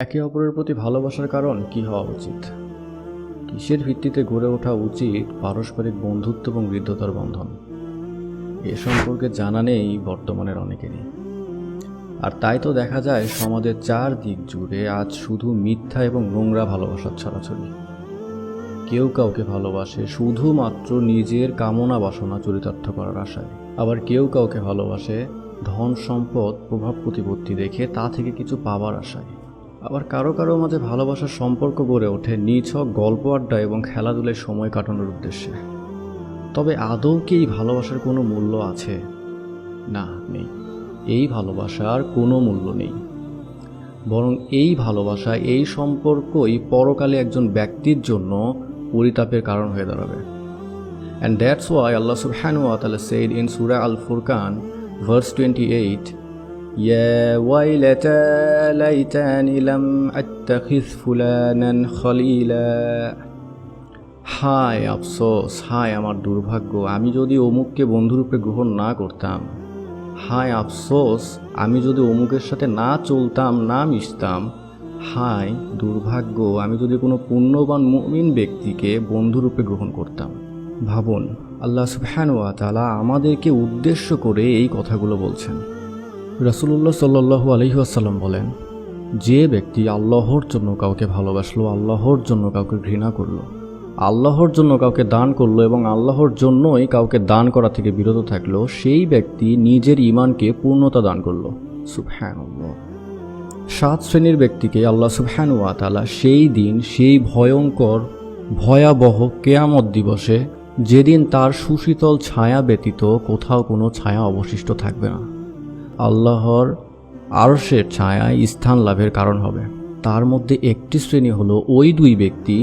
একে অপরের প্রতি ভালোবাসার কারণ কি হওয়া উচিত? কিসের ভিত্তিতে গড়ে ওঠা উচিত পারস্পরিক বন্ধুত্ব এবং বৃদ্ধতার বন্ধন? এ সম্পর্কে জানা নেই বর্তমানের অনেকেরই। আর তাই তো দেখা যায় সমাজের চার দিক জুড়ে আজ শুধু মিথ্যা এবং নোংরা ভালোবাসার ছড়াছড়ি। কেউ কাউকে ভালোবাসে শুধুমাত্র নিজের কামনা বাসনা চরিতার্থ করার আশায়। আবার কেউ কাউকে ভালোবাসে ধন সম্পদ প্রভাব প্রতিপত্তি দেখে তা থেকে কিছু পাবার আশায়। আবার কারও কারও মাঝে ভালোবাসার সম্পর্ক গড়ে ওঠে নিছক গল্প আড্ডা এবং খেলাধুলায় সময় কাটানোর উদ্দেশ্যে। তবে আদৌ কি এই ভালোবাসার কোনো মূল্য আছে? না, নেই। এই ভালোবাসার কোনো মূল্য নেই। বরং এই ভালোবাসা, এই সম্পর্কই পরকালে একজন ব্যক্তির জন্য পরিতাপের কারণ হয়ে দাঁড়াবে। অ্যান্ড দ্যাটস ওয়াই আল্লাহ সুবহানাহু ওয়া তাআলা said in Surah Al-Furqan, verse 28 يا ويلتى ليتني لم أتخذ فلانا خليلا হায় আফসোস হায় আমার দুর্ভাগ্য আমি যদি অমুককে বন্ধুরূপে গ্রহণ না করতাম হায় আফসোস আমি যদি অমুকের সাথে না চলতাম না মিশতাম হায় দুর্ভাগ্য আমি যদি কোনো পুণ্যবান মুমিন ব্যক্তিকে বন্ধুরূপে গ্রহণ করতাম ভাবুন আল্লাহ সুবহানুয়া তালা আমাদেরকে উদ্দেশ্য করে এই কথাগুলো বলছেন রাসুলুল্লাহ সাল্লাহু আলহিহাসাল্লাম বলেন, যে ব্যক্তি আল্লাহর জন্য কাউকে ভালোবাসলো, আল্লাহর জন্য কাউকে ঘৃণা করল, আল্লাহর জন্য কাউকে দান করল এবং আল্লাহর জন্যই কাউকে দান করা থেকে বিরত থাকল, সেই ব্যক্তি নিজের ইমানকে পূর্ণতা দান করল। সুবহানাল্লাহ। সাত শ্রেণির ব্যক্তিকে আল্লাহ সুবহানুয়া তালা সেই দিন, সেই ভয়ঙ্কর, ভয়াবহ কেয়ামত দিবসে যেদিন তার সুশীতল ছায়া ব্যতীত কোথাও কোনো ছায়া অবশিষ্ট থাকবে না। আল্লাহর আরশের ছায়ায় স্থান লাভের কারণ হবে। তার মধ্যে একটি শ্রেণি হলো ওই দুই ব্যক্তি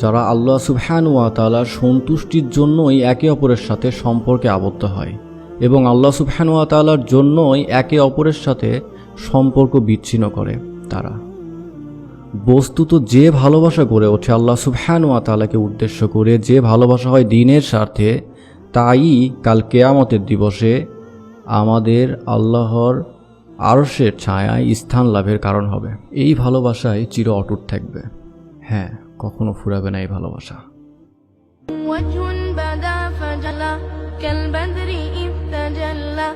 যারা আল্লাহ সুবহানুয়া তালার সন্তুষ্টির জন্যই একে অপরের সাথে সম্পর্কে আবদ্ধ হয় এবং আল্লাহ সুবহানুয়া তালার জন্যই একে অপরের সাথে সম্পর্ক বিচ্ছিন্ন করে তারা। বস্তুত যে ভালোবাসা গড়ে ওঠে আল্লাহ সুবহানুয়া তালাকে উদ্দেশ্য করে যে ভালোবাসা হয় দিনের স্বার্থে, তাই কাল কেয়ামতের দিবসে আমাদের আল্লাহর আরশের ছায়ায় স্থান লাভের কারণ হবে এই ভালোবাসায় চির অটুট থাকবে হ্যাঁ কখনো ফুরাবে না এই ভালোবাসা وجه بدا فجلى كالبدر إذ تجلى